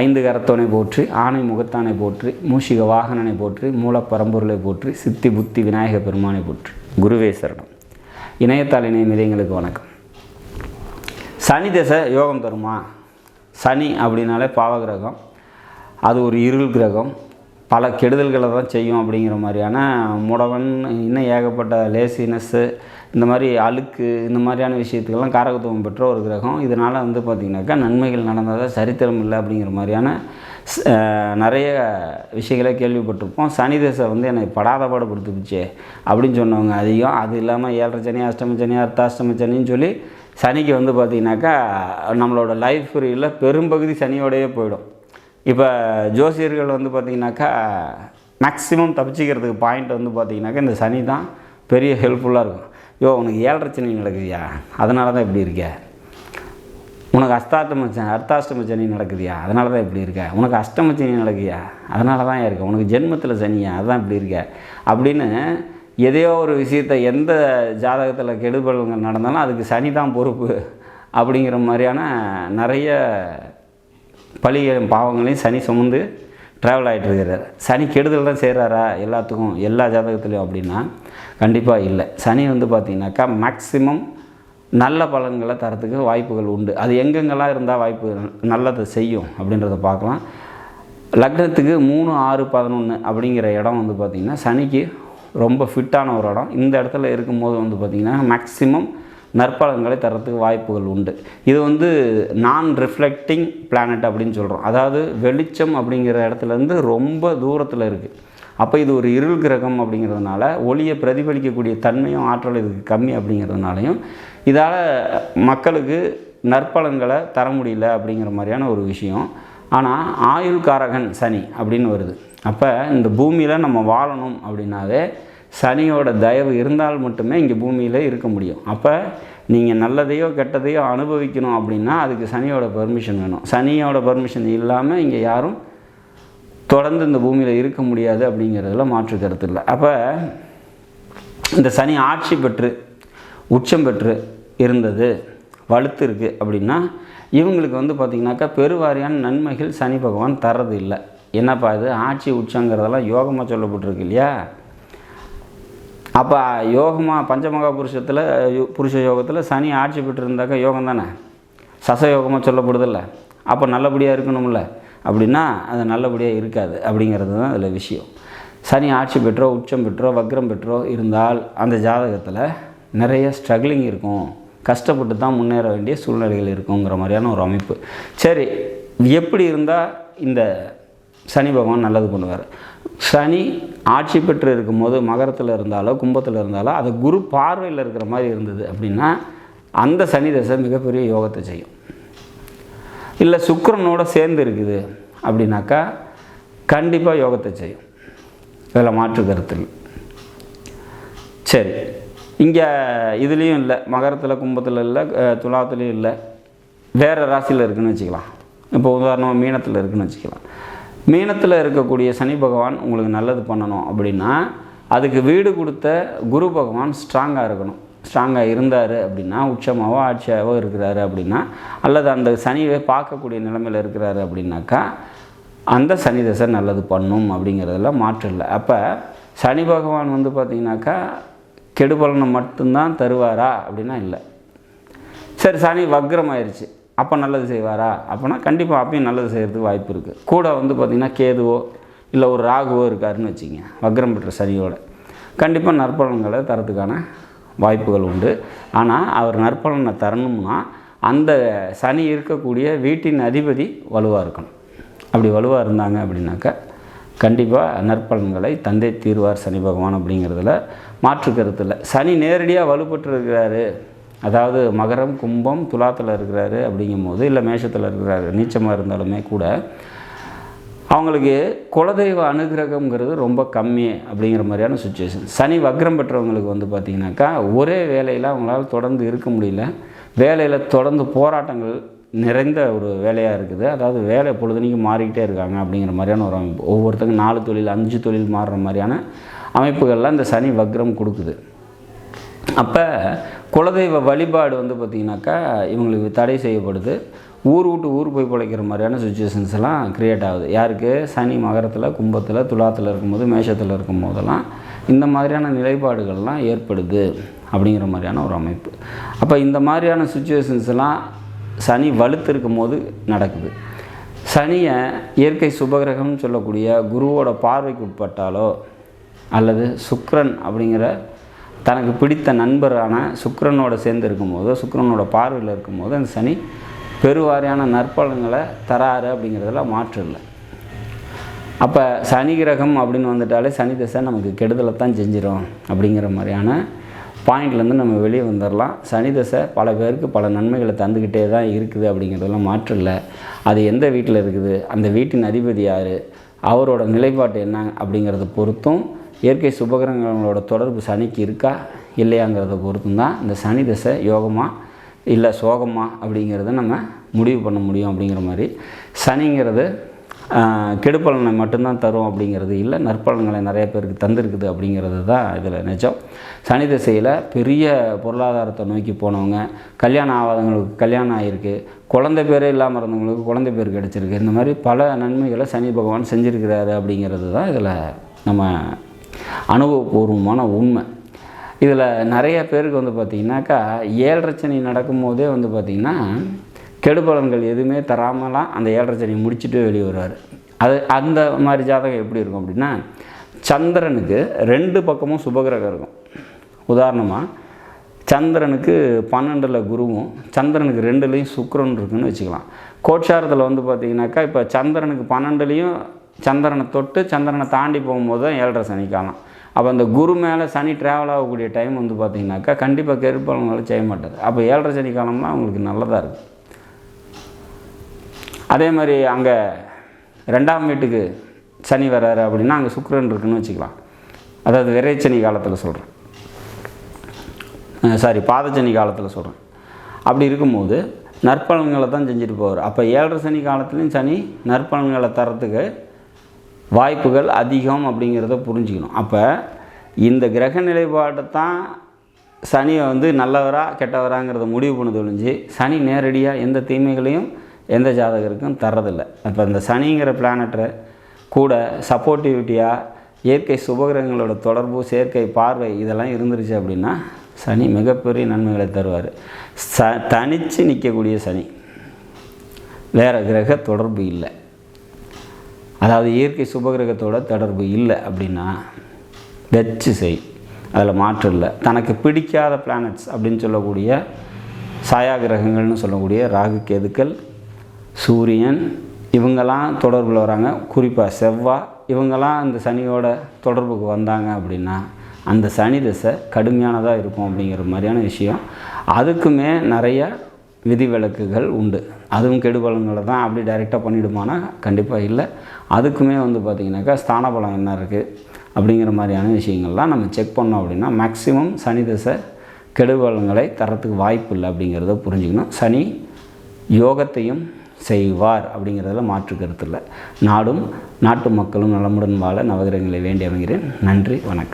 ஐந்து கரத்தோனை போற்றி ஆணை முகத்தானை போற்றி மூஷிக வாகனனை போற்றி மூலப்பரம்பொருளை போற்றி சித்தி புத்தி விநாயக பெருமானை போற்றி. குருவே சரணம். இணையத்தால் இணைய நிலையங்களுக்கு வணக்கம். சனி தசை யோகம் தருமா? சனி அப்படின்னாலே பாவ கிரகம் அது ஒரு இருள் கிரகம். பல கெடுதல்களை தான் செய்யும் அப்படிங்கிற மாதிரியான முடவன் இன்னும் ஏகப்பட்ட லேசினஸ்ஸு இந்த மாதிரி அழுக்கு இந்த மாதிரியான விஷயத்துக்கெல்லாம் காரகத்துவம் பெற்ற ஒரு கிரகம். இதனால் வந்து பார்த்திங்கனாக்கா நன்மைகள் நடந்ததாக சரித்திரம் இல்லை அப்படிங்கிற மாதிரியான நிறைய விஷயங்களை கேள்விப்பட்டிருப்போம். சனி தசை வந்து என்னை படாத பாடுபடுத்துச்சு அப்படின்னு சொன்னவங்க அதிகம். அது இல்லாமல் ஏழரை சனி அஷ்டம சனி அர்த்தாஷ்டம சனின்னு சொல்லி சனிக்கு வந்து பார்த்திங்கனாக்கா நம்மளோட லைஃப் ஃப்ரீயில் பெரும்பகுதி சனியோடயே போயிடும். இப்போ ஜோசியர்கள் வந்து பார்த்திங்கனாக்கா மேக்ஸிமம் தப்பிச்சிக்கிறதுக்கு பாயிண்ட் வந்து பார்த்திங்கனாக்கா இந்த சனி தான் பெரிய ஹெல்ப்ஃபுல்லாக இருக்கும். யோ உனக்கு ஏழரை சனி நடக்குதியா? அதனால தான் இப்படி இருக்க. உனக்கு அஸ்தாஷ்டம அர்த்தாஷ்டம சனி நடக்குதுயா? அதனால தான் இப்படி இருக்க. உனக்கு அஷ்டம சனி நடக்குதியா? அதனால தான் இருக்க. உனக்கு ஜென்மத்தில் சனியா? அதுதான் இப்படி இருக்க. அப்படின்னு எதையோ ஒரு விஷயத்தை எந்த ஜாதகத்தில் கெடுபலங்கள் நடந்தாலும் அதுக்கு சனி தான் பொறுப்பு அப்படிங்கிற மாதிரியான நிறைய பழிகளையும் பாவங்களையும் சனி சுமந்து ட்ராவல் ஆகிட்டு இருக்கிறார். சனி கெடுதல் தான் செய்கிறாரா எல்லாத்துக்கும் எல்லா ஜாதகத்துலேயும் அப்படின்னா கண்டிப்பாக இல்லை. சனி வந்து பார்த்திங்கனாக்கா மேக்ஸிமம் நல்ல பலன்களை தரத்துக்கு வாய்ப்புகள் உண்டு. அது எங்கெங்கெல்லாம் இருந்தால் வாய்ப்பு நல்லதை செய்யும் அப்படின்றத பார்க்கலாம். லக்னத்துக்கு மூணு ஆறு பதினொன்று அப்படிங்கிற இடம் வந்து பார்த்திங்கன்னா சனிக்கு ரொம்ப ஃபிட்டான ஒரு இடம். இந்த இடத்துல இருக்கும்போது வந்து பார்த்திங்கன்னா மேக்ஸிமம் நற்பலன்களை தரத்துக்கு வாய்ப்புகள் உண்டு. இது வந்து நான் ரிஃப்ளெக்டிங் பிளானட் அப்படின்னு சொல்கிறோம் அதாவது வெளிச்சம் அப்படிங்கிற இடத்துலேருந்து ரொம்ப தூரத்தில் இருக்குது அப்போ இது ஒரு இருள் கிரகம் அப்படிங்கிறதுனால ஒளியை பிரதிபலிக்கக்கூடிய தன்மையும் ஆற்றல் இதுக்கு கம்மி அப்படிங்கிறதுனாலையும் இதால் மக்களுக்கு நற்பலன்களை தர முடியல அப்படிங்கிற மாதிரியான ஒரு விஷயம். ஆனால் ஆயுள் காரகன் சனி அப்படின்னு வருது. அப்போ இந்த பூமியில் நம்ம வாழணும் அப்படின்னாவே சனியோட தயவு இருந்தால் மட்டுமே இங்கே பூமியில் இருக்க முடியும். அப்போ நீங்கள் நல்லதையோ கெட்டதையோ அனுபவிக்கணும் அப்படின்னா அதுக்கு சனியோட பர்மிஷன் வேணும். சனியோட பர்மிஷன் இல்லாமல் இங்கே யாரும் தொடர்ந்து இந்த பூமியில் இருக்க முடியாது அப்படிங்கிறதுல மாற்று கருத்து இல்லை. அப்போ இந்த சனி ஆட்சி பெற்று உச்சம் பெற்று இருந்தது வலுத்து இருக்குது அப்படின்னா இவங்களுக்கு வந்து பார்த்திங்கனாக்கா பெருவாரியான நன்மைகள் சனி பகவான் தர்றது இல்லை. என்னப்பா இது? ஆட்சி உச்சங்கிறதெல்லாம் யோகமாக சொல்லப்பட்டிருக்கு இல்லையா? அப்போ யோகமாக பஞ்சமகா புருஷத்தில் புருஷ யோகத்தில் சனி ஆட்சி பெற்று இருந்தாக்கா யோகம் தானே? சசயோகமாக சொல்லப்படுதில்ல. அப்போ நல்லபடியாக இருக்கணும்ல. அப்படின்னா அது நல்லபடியாக இருக்காது அப்படிங்கிறது தான் அதில் விஷயம். சனி ஆட்சி பெற்றோ உச்சம் பெற்றோ வக்ரம் பெற்றோ இருந்தால் அந்த ஜாதகத்தில் நிறைய ஸ்ட்ரகிளிங் இருக்கும். கஷ்டப்பட்டு தான் முன்னேற வேண்டிய சூழ்நிலைகள் இருக்குங்கிற மாதிரியான ஒரு அமைப்பு. சரி எப்படி இருந்தால் இந்த சனி பகவான் நல்லது பண்ணுவார்? சனி ஆட்சி பெற்று இருக்கும்போது மகரத்தில் இருந்தாலோ கும்பத்தில் இருந்தாலோ அது குரு பார்வையில் இருக்கிற மாதிரி இருந்தது அப்படின்னா அந்த சனி தசை மிகப்பெரிய யோகத்தை செய்யும். இல்லை சுக்கரனோட சேர்ந்து இருக்குது அப்படின்னாக்கா கண்டிப்பாக யோகத்தை செய்யும். இதில் மாற்று கருத்தில் சரி. இங்கே இதுலேயும் இல்லை. மகரத்தில் கும்பத்தில் இல்லை துலாத்துலேயும் இல்லை. வேறு ராசியில் இருக்குன்னு வச்சுக்கலாம். இப்போ உதாரணமாக மீனத்தில் இருக்குன்னு வச்சுக்கலாம். மீனத்தில் இருக்கக்கூடிய சனி பகவான் உங்களுக்கு நல்லது பண்ணணும் அப்படின்னா அதுக்கு வீடு கொடுத்த குரு பகவான் ஸ்ட்ராங்காக இருக்கணும். ஸ்ட்ராங்காக இருந்தார் அப்படின்னா உச்சமாகவோ ஆட்சியாகவோ இருக்கிறாரு அப்படின்னா அல்லது அந்த சனியை பார்க்கக்கூடிய நிலைமையில் இருக்கிறாரு அப்படின்னாக்கா அந்த சனி தசை நல்லது பண்ணும் அப்படிங்கிறதுல மாற்றம் இல்லை. அப்போ சனி பகவான் வந்து பார்த்திங்கனாக்கா கெடுபலனை மட்டும்தான் தருவாரா அப்படின்னா இல்லை. சரி சனி வக்ரம் ஆயிடுச்சு அப்போ நல்லது செய்வாரா? அப்போனா கண்டிப்பாக அப்பயும் நல்லது செய்கிறதுக்கு வாய்ப்பு இருக்குது கூட வந்து பார்த்திங்கன்னா கேதுவோ இல்லை ஒரு ராகுவோ இருக்காருன்னு வச்சுங்க வக்ரம் பெற்ற சனியோட. கண்டிப்பாக நற்பலன்களை தரத்துக்கான வாய்ப்புகள் உண்டு. ஆனால் அவர் நற்பலனை தரணும்னா அந்த சனி இருக்கக்கூடிய வீட்டின் அதிபதி வலுவாக இருக்கணும். அப்படி வலுவாக இருந்தாங்க அப்படின்னாக்கா கண்டிப்பாக நற்பலன்களை தந்தை தீர்வார் சனி பகவான் அப்படிங்கிறதுல மாற்று கருத்தில் சனி நேரடியாக வலுப்பட்டு இருக்கிறாரு. அதாவது மகரம் கும்பம் துலாத்தில் இருக்கிறாரு அப்படிங்கும்போது இல்லை மேஷத்தில் இருக்கிறாரு நீச்சமாக இருந்தாலுமே கூட அவங்களுக்கு குலதெய்வ அனுகிரகம்ங்கிறது ரொம்ப கம்மி அப்படிங்கிற மாதிரியான சுச்சுவேஷன் சனி வக்ரம் பெற்றவங்களுக்கு வந்து பார்த்திங்கனாக்கா ஒரே வேலையில் அவங்களால தொடர்ந்து இருக்க முடியல. வேலையில் தொடர்ந்து போராட்டங்கள் நிறைந்த ஒரு வேலையாக இருக்குது. அதாவது வேலை பொழுதுனைக்கு மாறிக்கிட்டே இருக்காங்க அப்படிங்கிற மாதிரியான ஒரு அமைப்பு. ஒவ்வொருத்தங்க நாலு தொழில் அஞ்சு தொழில் மாறுற மாதிரியான அமைப்புகள்லாம் இந்த சனி வக்ரம் கொடுக்குது. அப்போ குலதெய்வ வழிபாடு வந்து பார்த்திங்கனாக்கா இவங்களுக்கு தடை செய்யப்படுது. ஊர் விட்டு ஊர் போய் பிழைக்கிற மாதிரியான சுச்சுவேஷன்ஸ் எல்லாம் க்ரியேட் ஆகுது. யாருக்கு? சனி மகரத்தில் கும்பத்தில் துலாத்தில் இருக்கும்போது மேஷத்தில் இருக்கும் போதெல்லாம் இந்த மாதிரியான நிலைப்பாடுகள்லாம் ஏற்படுது அப்படிங்கிற மாதிரியான ஒரு அமைப்பு. அப்போ இந்த மாதிரியான சுச்சுவேஷன்ஸ் எல்லாம் சனி வலுத்து இருக்கும் போது நடக்குது. சனியை இயற்கை சுபகிரகம்னு சொல்லக்கூடிய குருவோட பார்வைக்கு உட்பட்டாலோ அல்லது சுக்ரன் அப்படிங்கிற தனக்கு பிடித்த நண்பரான சுக்கரனோட சேர்ந்து இருக்கும்போதோ சுக்கரனோட பார்வையில் இருக்கும்போது அந்த சனி பெருவாரியான நற்பலன்களை தராரு அப்படிங்கிறதுல மாற்று இல்லை. அப்போ சனி கிரகம் அப்படின்னு வந்துட்டாலே சனி திசை நமக்கு கெடுதலை தான் செஞ்சிடும் அப்படிங்கிற மாதிரியான பாயிண்ட்லேருந்து நம்ம வெளியே வந்துடலாம் சனி தசை பல பேருக்கு பல நன்மைகளை தந்துக்கிட்டே தான் இருக்குது அப்படிங்கிறதெல்லாம் மாற்று இல்லை. அது எந்த வீட்டில் இருக்குது? அந்த வீட்டின் அதிபதி யார்? அவரோட நிலைப்பாட்டு என்ன அப்படிங்கிறத பொறுத்தும் இயற்கை சுபகிரகங்களோட தொடர்பு சனிக்கு இருக்கா? இல்லையாங்கிறத பொறுத்துந்தான் இந்த சனி திசை யோகமா இல்லை சோகமா அப்படிங்கிறத நம்ம முடிவு பண்ண முடியும் அப்படிங்கிற மாதிரி. சனிங்கிறது கெடுப்பலனை மட்டும்தான் தரும் அப்படிங்கிறது இல்லை நற்பலன்களை நிறைய பேருக்கு தந்திருக்குது அப்படிங்கிறது தான் இதில் நிஜம். சனி திசையில் பெரிய பொருளாதாரத்தை நோக்கி போனவங்க கல்யாணம் ஆகாதவங்களுக்கு கல்யாணம் ஆகிருக்கு குழந்தை பேரே இல்லாமல் இருந்தவங்களுக்கு குழந்தை பேர் கிடச்சிருக்கு. இந்த மாதிரி பல நன்மைகளை சனி பகவான் செஞ்சுருக்கிறாரு அப்படிங்கிறது தான் இதில் நம்ம அனுபவபூர்வமான உண்மை. இதில் நிறைய பேருக்கு வந்து பார்த்திங்கனாக்கா ஏழரச்சனை நடக்கும்போதே வந்து பார்த்திங்கன்னா கெடுபலன்கள் எதுவுமே தராமலாம் அந்த ஏழரச்சனை முடிச்சுட்டு வெளியே வருவார். அது அந்த மாதிரி ஜாதகம் எப்படி இருக்கும் அப்படின்னா சந்திரனுக்கு ரெண்டு பக்கமும் சுபகிரகம் இருக்கும். உதாரணமாக சந்திரனுக்கு பன்னெண்டில் குருவும் சந்திரனுக்கு ரெண்டுலேயும் சுக்கரன் இருக்குன்னு வச்சுக்கலாம். கோட்சாரத்தில் வந்து பார்த்திங்கனாக்கா இப்போ சந்திரனுக்கு பன்னெண்டுலேயும் சந்திரனை தொட்டு சந்திரனை தாண்டி போகும்போது தான் ஏழரை சனி காலம் அப்போ அந்த குரு மேலே சனி ட்ராவல் ஆகக்கூடிய டைம் வந்து பார்த்திங்கனாக்கா கண்டிப்பாக கெருப்பலங்களை செய்ய மாட்டார் அப்போ ஏழரை சனி காலம்லாம் அவங்களுக்கு நல்லதாக இருக்குது அதே மாதிரி அங்கே ரெண்டாம் வீட்டுக்கு சனி வராரு அப்படின்னா அங்கே சுக்கரன் இருக்குன்னு வச்சுக்கலாம். அதாவது விரைச்சனி காலத்தில் சொல்கிறேன் சாரி பாதச்சனி காலத்தில் சொல்கிறேன் அப்படி இருக்கும்போது நற்பலன்களை தான் செஞ்சுட்டு போவார். அப்போ ஏழரை சனி காலத்துலேயும் சனி நற்பலன்களை தரத்துக்கு வாய்ப்புகள் அதிகம் அப்படிங்கிறத புரிஞ்சுக்கணும். அப்போ இந்த கிரக நிலைப்பாட்டை தான் சனியை வந்து நல்லவரா கெட்டவராங்கிறத முடிவு பண்ண தொழிஞ்சு சனி நேரடியாக எந்த தீமைகளையும் எந்த ஜாதகருக்கும் தர்றதில்லை. அப்போ இந்த சனிங்கிற பிளானட்டை கூட சப்போர்ட்டிவிட்டியாக இயற்கை சுபகிரகங்களோட தொடர்பு செயற்கை பார்வை இதெல்லாம் இருந்துருச்சு அப்படின்னா சனி மிகப்பெரிய நன்மைகளை தருவார். ச தனித்து நிற்கக்கூடிய சனி. வேறு கிரக தொடர்பு இல்லை. அதாவது இயற்கை சுபகிரகத்தோட தொடர்பு இல்லை அப்படின்னா வச்சு செய். அதில் மாற்றம் இல்லை. தனக்கு பிடிக்காத பிளானட்ஸ் அப்படின்னு சொல்லக்கூடிய சாயா கிரகங்கள்னு சொல்லக்கூடிய ராகு கேதுக்கள் சூரியன் இவங்கெல்லாம் தொடர்பில் வராங்க. குறிப்பாக செவ்வாய் இவங்கெல்லாம் இந்த சனியோட தொடர்புக்கு வந்தாங்க அப்படின்னா அந்த சனி திசை கடுமையானதாக இருக்கும் அப்படிங்கிற மாதிரியான விஷயம். அதுக்குமே நிறைய விதிவிலக்குகள் உண்டு. அதுவும் கெடுபலன்களை தான் அப்படி டைரெக்டாக பண்ணிவிடுமானா கண்டிப்பாக இல்லை. அதுக்குமே வந்து பார்த்திங்கனாக்கா ஸ்தான பலம் என்ன இருக்குது அப்படிங்கிற மாதிரியான விஷயங்கள்லாம் நம்ம செக் பண்ணோம் அப்படின்னா மேக்ஸிமம் சனி திசை கெடுபலன்களை தரத்துக்கு வாய்ப்பு இல்லை அப்படிங்கிறத புரிஞ்சுக்கணும். சனி யோகத்தையும் செய்வார் அப்படிங்கிறதுல மாற்று கருத்து இல்லை. நாடும் நாட்டு மக்களும் நலமுடன் வாழ நவகிரகங்களை வேண்டி அமைகிறேன். நன்றி வணக்கம்.